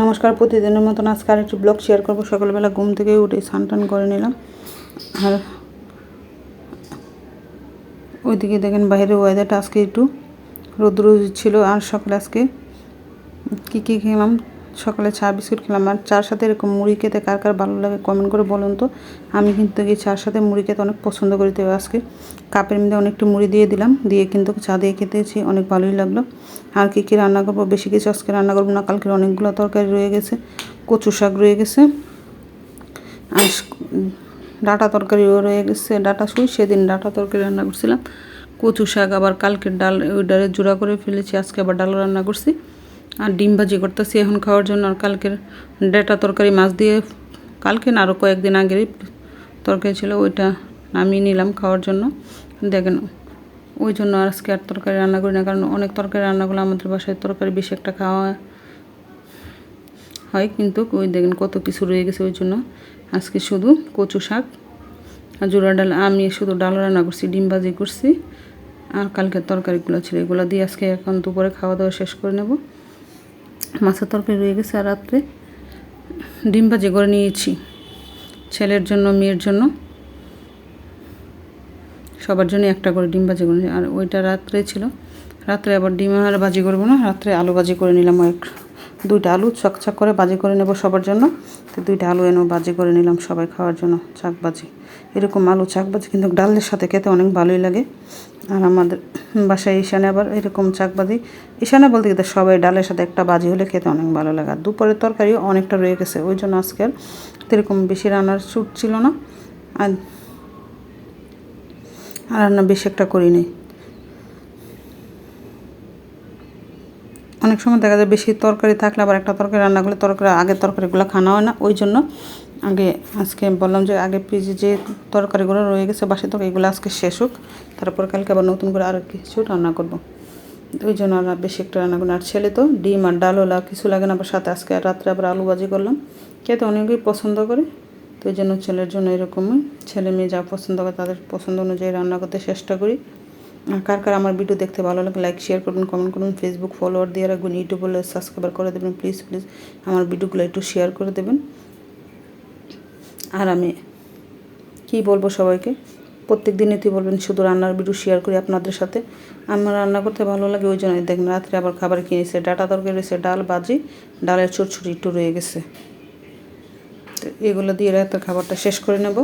নমস্কার, প্রতিদিনের মতন আজকে আরেকটি ব্লগ শেয়ার করব। সকালবেলা ঘুম থেকে উঠে স্নান টান করে নিলাম। আর ওইদিকে দেখেন বাইরে ওয়েদারটা আজকে একটু রৌদ্র ছিল। আর সকালে আজকে কী কী খেলাম? সকালে চা, বিস্কুট খেলাম। আর চার সাথে এরকম মুড়ি খেতে কার কার ভালো লাগে কমেন্ট করে বলুন তো। আমি কিন্তু এই চার সাথে মুড়ি খেতে অনেক পছন্দ করি তো আজকে। কাপের মধ্যে অনেকটা মুড়ি দিয়ে দিলাম। দিয়ে কিন্তু চা দিয়ে খেতেছি, অনেক ভালোই লাগল। আর কী কী রান্না করব? বেশি কিছু আজকে রান্না করব না। কালকের অনেকগুলো তরকারি রয়ে গেছে, কচু শাক রয়ে গেছে আর ডাটা তরকারিও রয়ে গেছে, ডাটা শুই সেদিন ডাটা তরকারি রান্না করছিলাম। কচু শাক আবার কালকের ডাল, ওই ডালে জোড়া করে ফেলেছি, আজকে আবার ডাল রান্না করছি। আর ডিম ভাজি করতেছি এখন খাওয়ার জন্য। আর কালকের ডেটা তরকারি মাছ দিয়ে কালকে না আরও কয়েকদিন আগেরই তরকারি ছিল, ওইটা নামিয়ে নিলাম খাওয়ার জন্য। দেখেন, ওই জন্য আজকে আর তরকারি রান্না করি না, কারণ অনেক তরকারি রান্নাগুলো আমাদের বাসায় তরকারি বেশি একটা খাওয়া হয়। কিন্তু ওই দেখেন কত কিছু রয়ে গেছে ওই জন্য। আজকে শুধু কচু শাক আর জোড়া ডাল। আমি শুধু ডাল রান্না করছি, ডিম ভাজি করছি। আর কালকের তরকারিগুলো ছিল, এগুলো দিয়ে আজকে এখন দুপুরে খাওয়া দাওয়া শেষ করে নেব। মাছের তরকারি রয়ে গেছে আর রাত্রে ডিম ভাজি করে নিয়েছি ছেলের জন্য, মেয়ের জন্য। সবার জন্য একটা করে ডিম ভাজি করে আর ওইটা রাত্রে ছিল। রাত্রে আবার ডিম আর ভাজি করব না, রাত্রে আলু ভাজি করে নিলাম এক, দুইটা আলু চকচক করে ভাজি করে নেব সবার জন্য। তো দুইটা আলু এনেও ভাজি করে নিলাম সবাই খাওয়ার জন্য, চাক ভাজি। এরকম আলু চাক ভাজি কিন্তু ডালের সাথে খেতে অনেক ভালোই লাগে। আর আমাদের বাসায় ঈশানে আবার এরকম চাক ভাজি ঈশানে বলতে গেলে সবাই ডালের সাথে একটা বাজি হলে খেতে অনেক ভালো লাগে। আর দুপুরের তরকারিও অনেকটা রয়ে গেছে। ওই জন্য আজকে আর এরকম বেশি রান্নার ছুট ছিল না। আর রান্না বেশি একটা করিনি। অনেক সময় দেখা যায় বেশি তরকারি থাকলে আবার একটা তরকারি রান্না করলে তরকারি আগের তরকারিগুলো খানা হয় না। ওই জন্য আগে আজকে বললাম যে আগে পিজি যে তরকারিগুলো রয়ে গেছে, বাসি তরকারিগুলো আজকে শেষ হোক। তারপর কালকে আবার নতুন করে আরও কিছু রান্না করব। ওই জন্য আর বেশি একটা রান্না করি আর ছেলে তো ডিম আর ডাল হলো কিছু লাগে না, আবার সাথে আজকে রাত্রে আবার আলু ভাজি করলাম। খেতে অনেকেই পছন্দ করে। তো ওই জন্য ছেলের জন্য এরকমই। ছেলে মেয়ে যা পছন্দ করে তাদের পছন্দ অনুযায়ী রান্না করতে চেষ্টা করি। আর কার কার আমার ভিডিও দেখতে ভালো লাগে লাইক শেয়ার করবেন কমেন্ট করুন ফেসবুক ফলোয়ার দিয়ে রাখবেন ইউটিউব বলে সাবস্ক্রাইবার করে দেবেন প্লিজ প্লিজ আমার ভিডিওগুলো একটু শেয়ার করে দেবেন। আর আমি কি বলব সবাইকে? প্রত্যেক দিনে তুই বলবেন শুধু রান্নার ভিডিও শেয়ার করি আপনাদের সাথে। আমার রান্না করতে ভালো লাগে, ওই জন্য দেখবেন রাত্রে আবার খাবার কিনেছে ডাটা তরকারি রয়েছে, ডাল বাজি ডালের ছোট একটু রয়ে গেছে। তো এগুলো দিয়ে রাতের খাবারটা শেষ করে নেব।